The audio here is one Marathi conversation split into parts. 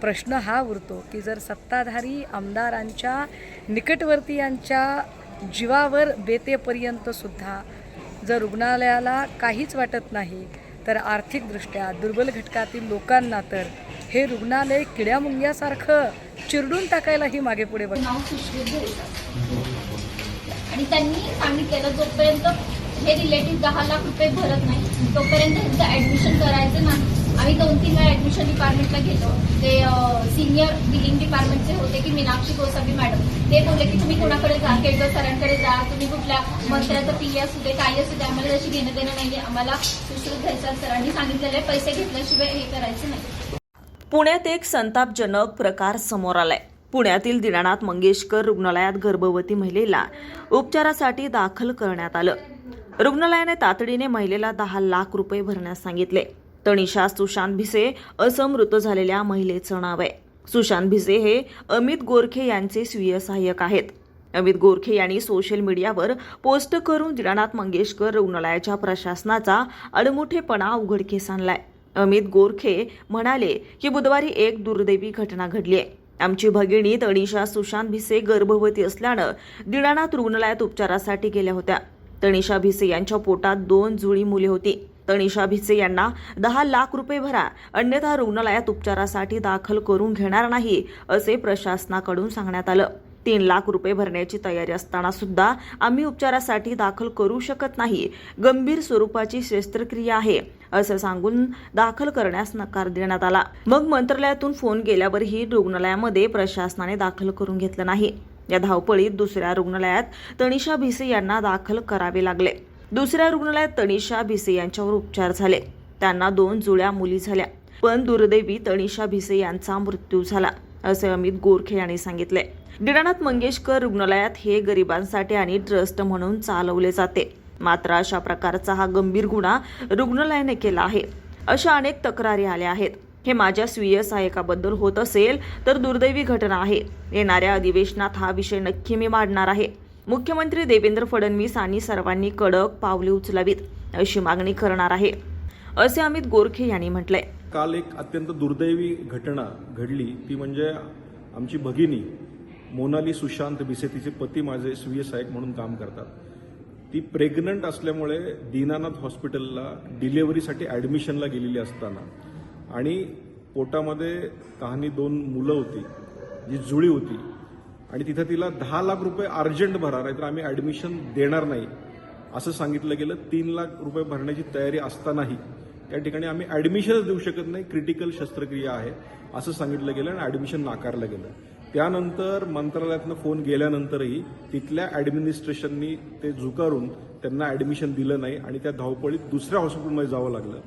प्रश्न हा उरतो की जर सत्ताधारी आमदारांच्या निकटवर्तीयांच्या जीवावर बेतेपर्यंत सुद्धा जर रुग्णालयाला काहीच वाटत नाही तर आर्थिकदृष्ट्या दुर्बल घटकातील लोकांना तर हे रुग्णालय किड्यामुंग्यासारखं चिरडून टाकायलाही मागे पुढे बघ. नाव आणि त्यांनी सांगितलेलं जोपर्यंत हे रिलेटिव्ह दहा लाख रुपये भरत नाही तोपर्यंत ऍडमिशन करायचं नाही. आम्ही दोन तीन वेळा ऍडमिशन डिपार्टमेंटला गेलो. ते सिनियर बिलिंग डिपार्टमेंटचे होते की मीनाक्षी गोसावी मॅडम ते बोलले की तुम्ही कोणाकडे जा? केळकर सरांकडे जा. तुम्ही कुठल्या मंत्र्याचं पी असू दे काही असू दे आम्हाला जशी घेणं देणं नाही आम्हाला सुश्रुत घ्यायचं सरांनी सांगितलेलं पैसे घेतल्याशिवाय हे करायचं नाही. पुण्यात एक संतापजनक प्रकार समोर आलाय. पुण्यातील दीनानाथ मंगेशकर रुग्णालयात गर्भवती महिलेला उपचारासाठी दाखल करण्यात आलं. रुग्णालयाने तातडीने महिलेला दहा लाख रुपये भरण्यास सांगितले. तनिषा सुशांत भिसे असं मृत झालेल्या महिलेचं नाव आहे. सुशांत भिसे हे अमित गोरखे यांचे स्वीय सहाय्यक आहेत. अमित गोरखे यांनी सोशल मीडियावर पोस्ट करून दीनानाथ मंगेशकर रुग्णालयाच्या प्रशासनाचा अडमुठेपणा उघडकीस आणलाय. अमित गोरखे म्हणाले की बुधवारी एक दुर्दैवी घटना घडली आहे. आमची भगिनी तनिषा सुशांत भिसे गर्भवती असल्यानं दीनानाथ रुग्णालयात उपचारासाठी गेल्या होत्या. तनिषा भिसे यांच्या पोटात दोन जुळी मुले होती. तनिषा भिसे यांना दहा लाख रुपये भरा. अन्यथा रुग्णालयात उपचारासाठी दाखल करून घेणार नाही असे प्रशासनाकडून सांगण्यात आलं. तीन लाख रुपये भरण्याची तयारी असताना सुद्धा आम्ही उपचारासाठी दाखल करू शकत नाही. गंभीर स्वरूपाची शस्त्रक्रिया आहे असं सांगून दाखल करण्यास नकार देण्यात आला. मग मंत्रालयातून फोन गेल्यावरही रुग्णालयामध्ये प्रशासनाने दाखल करून घेतलं नाही. या धावपळीत दुसऱ्या रुग्णालयात तनिषा भिसे यांना दाखल करावे लागले. दुसऱ्या रुग्णालयात तनिषा भिसे यांच्यावर उपचार झाले. त्यांना दोन जुळ्या मुली झाल्या पण दुर्दैवी तनिषा भिसे यांचा मृत्यू झाला असे अमित गोरखे यांनी सांगितले दीनानाथ मंगेशकर रुग्णालयात हे गरिबांसाठी आणि ट्रस्ट म्हणून चालवले जाते. मात्र अशा प्रकारचा हा गंभीर गुन्हा रुग्णालयाने केला आहे अशा अनेक तक्रारी आल्या आहेत. हे माझ्या स्वीय सहाय्यकाबद्दल होत असेल तर दुर्दैवी घटना आहे. येणाऱ्या अधिवेशनात हा विषय नक्की मी मांडणार आहे. मुख्यमंत्री देवेंद्र फडणवीस आणि सर्वांनी कडक पावले उचलावीत अशी मागणी करणार आहे. असे अमित गोरखे यांनी म्हटलंय. काल एक अत्यंत दुर्दैवी घटना घडली. ती म्हणजे आमची भगिनी मोनाली सुशांत बिसे तिचे पती माझे स्वीय साहेब म्हणून काम करतात. ती प्रेग्नंट असल्यामुळे दीनानाथ हॉस्पिटलला डिलेवरीसाठी ॲडमिशनला गेलेली असताना आणि पोटामध्ये कहाणी दोन मुलं होती जी जुळी होती. आणि तिथं तिला दहा लाख रुपये अर्जंट भरा नाहीतर आम्ही ॲडमिशन देणार नाही. असं सांगितलं गेलं. तीन लाख रुपये भरण्याची तयारी असतानाही त्या ठिकाणी आम्ही ॲडमिशनच देऊ शकत नाही. क्रिटिकल शस्त्रक्रिया आहे असं सांगितलं गेलं आणि ॲडमिशन नाकारलं गेलं. त्यानंतर मंत्रालयातनं फोन गेल्यानंतरही तिथल्या ॲडमिनिस्ट्रेशननी ते झुकारून त्यांना ॲडमिशन दिलं नाही आणि त्या धावपळीत दुसऱ्या हॉस्पिटलमध्ये जावं लागलं.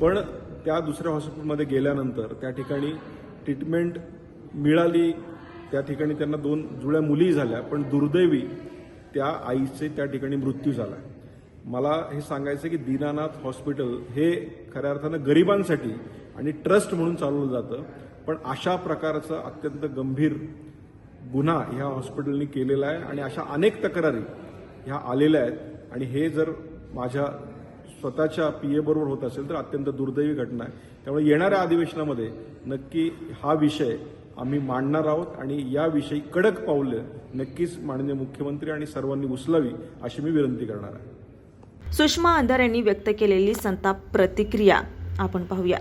पण त्या दुसऱ्या हॉस्पिटलमध्ये गेल्यानंतर त्या ठिकाणी ट्रीटमेंट मिळाली त्या ठिकाणी त्यांना दोन जुळ्या मुली झाल्या पण दुर्दैवी त्या आईचे त्या ठिकाणी मृत्यू झाला. मला हे सांगायचं की दीनानाथ हॉस्पिटल हे खऱ्या अर्थानं गरिबांसाठी आणि ट्रस्ट म्हणून चालवलं जातं पण अशा प्रकारचा अत्यंत गंभीर गुन्हा ह्या हॉस्पिटलनी केलेला आहे आणि अशा अनेक तक्रारी ह्या आलेल्या आहेत. आणि हे जर माझ्या स्वतःच्या पी बरोबर होत असेल तर अत्यंत दुर्दैवी घटना आहे. त्यामुळे येणाऱ्या अधिवेशनामध्ये नक्की हा विषय आम्ही मांडणार आहोत आणि याविषयी कडक पावलं नक्कीच माननीय मुख्यमंत्री आणि सर्वांनी उचलावी अशी मी विनंती करणार आहे. सुषमा आंधार यांनी व्यक्त केलेली संताप प्रतिक्रिया आपण पाहूया.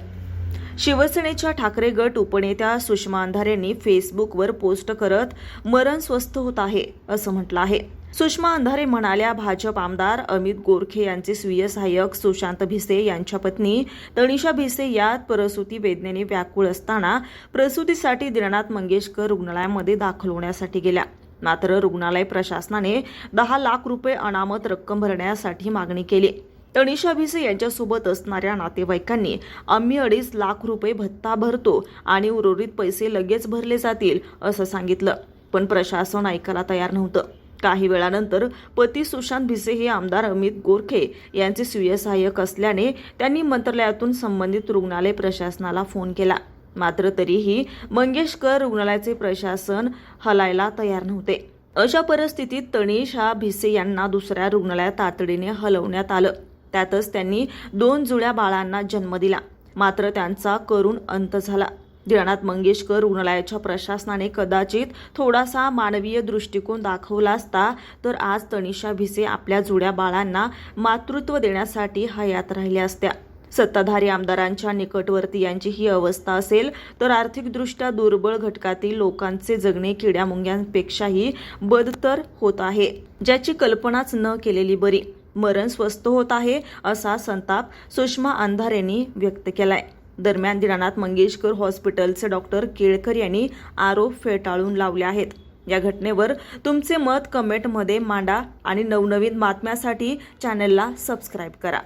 शिवसेनेच्या ठाकरे गट उपनेत्या सुषमा आंधार यांनी फेसबुकवर पोस्ट करत मरण स्वस्थ होत आहे असं म्हटलं आहे. सुषमा अंधारे म्हणाल्या भाजप आमदार अमित गोरखे यांचे स्वीय सहाय्यक सुशांत भिसे यांच्या पत्नी तनिषा भिसे यात प्रसूती वेदनेने व्याकुळ असताना प्रसूतीसाठी दिनानाथ मंगेशकर रुग्णालयामध्ये दाखल होण्यासाठी गेल्या. मात्र रुग्णालय प्रशासनाने दहा लाख रुपये अनामत रक्कम भरण्यासाठी मागणी केली. तनिषा भिसे यांच्यासोबत असणाऱ्या नातेवाईकांनी आम्ही अडीच लाख रुपये भत्ता भरतो आणि उर्वरित पैसे लगेच भरले जातील असं सांगितलं पण प्रशासन ऐकायला तयार नव्हतं. काही वेळानंतर पती सुशांत भिसे हे आमदार अमित गोरखे यांचे स्वीय सहाय्यक असल्याने त्यांनी मंत्रालयातून संबंधित रुग्णालय प्रशासनाला फोन केला. मात्र तरीही मंगेशकर रुग्णालयाचे प्रशासन हलायला तयार नव्हते. अशा परिस्थितीत तनिषा भिसे यांना दुसऱ्या रुग्णालयात तातडीने हलवण्यात आलं. त्यातच त्यांनी दोन जुळ्या बाळांना जन्म दिला. मात्र त्यांचा करून अंत झाला. दीनानाथ मंगेशकर रुग्णालयाच्या प्रशासनाने कदाचित थोडासा मानवीय दृष्टिकोन दाखवला असता तर आज तनिषा भिसे आपल्या जुड्या बाळांना मातृत्व देण्यासाठी हयात राहिल्या असत्या. सत्ताधारी आमदारांच्या निकटवर्तीयांची ही अवस्था असेल तर आर्थिकदृष्ट्या दुर्बळ घटकातील लोकांचे जगणे किड्यामुंग्यांपेक्षाही बदतर होत आहे ज्याची कल्पनाच न केलेली बरी. मरण स्वस्त होत आहे असा संताप सुषमा अंधारेंनी व्यक्त केलाय. दरम्यान दिनानाथ मंगेशकर हॉस्पिटलचे डॉक्टर केळकर यांनी आरोप फेटाळून लावले आहेत. या घटनेवर तुमचे मत कमेंटमध्ये मांडा आणि नवनवीन बातम्यासाठी चॅनलला सबस्क्राईब करा.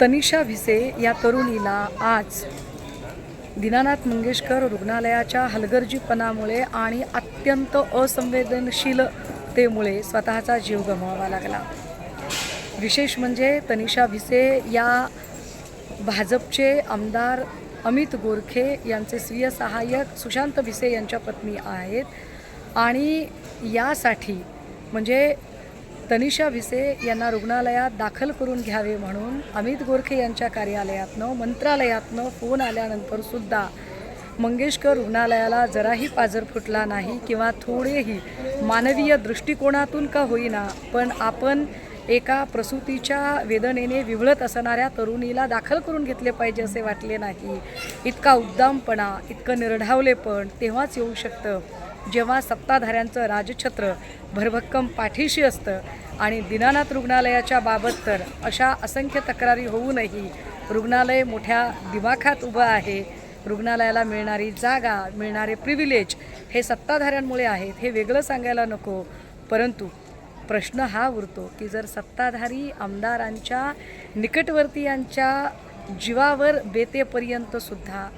तनिषा भिसे या तरुणीला आज दीनानाथ मंगेशकर रुग्णालयाच्या हलगर्जीपणामुळे आणि अत्यंत असंवेदनशीलतेमुळे स्वतःचा जीव गमवावा लागला. विशेष म्हणजे तनिषा भिसे या भाजपचे आमदार अमित गोरखे यांचे स्वीय सहाय्यक सुशांत भिसे यांच्या पत्नी आहेत. आणि यासाठी म्हणजे तनिषा भिसे यांना रुग्णालयात दाखल करून घ्यावे म्हणून अमित गोरखे यांच्या कार्यालयातनं मंत्रालयातनं फोन आल्यानंतर सुद्धा मंगेशकर रुग्णालयाला जराही पाजर फुटला नाही किंवा थोडेही मानवीय दृष्टिकोनातून का होईना पण आपण एका प्रसूतीच्या वेदनेने विवळत असणाऱ्या तरुणीला दाखल करून घेतले पाहिजे असे वाटले नाही. इतका उद्दामपणा इतकं निर्ढावलेपण तेव्हाच येऊ शकतं. जेव्हा सत्ताधाऱ्यांचं राजछत्र भरभक्कम पाठीशी असतं आणि दिनानाथ रुग्णालयाच्या बाबत तर अशा असंख्य तक्रारी होऊनही रुग्णालय मोठ्या दिमाखात उभं आहे. रुग्णालयाला मिळणारी जागा मिळणारे प्रिव्हिलेज हे सत्ताधाऱ्यांमुळे आहेत हे वेगळं सांगायला नको. परंतु प्रश्न हा उरतो की जर सत्ताधारी आमदारांच्या निकटवर्तीयांच्या जीवावर बेतेपर्यंत सुद्धा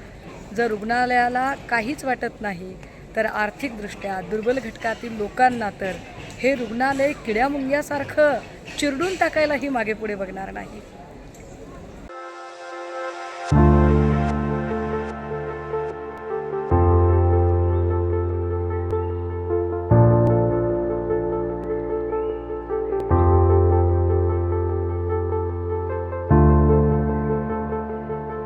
जर रुग्णालयाला काहीच वाटत नाही तर आर्थिकदृष्ट्या दुर्बल घटकातील लोकांना तर हे रुग्णालय किड्यामुंग्यासारखं चिरडून टाकायलाही मागे पुढे बघणार नाही.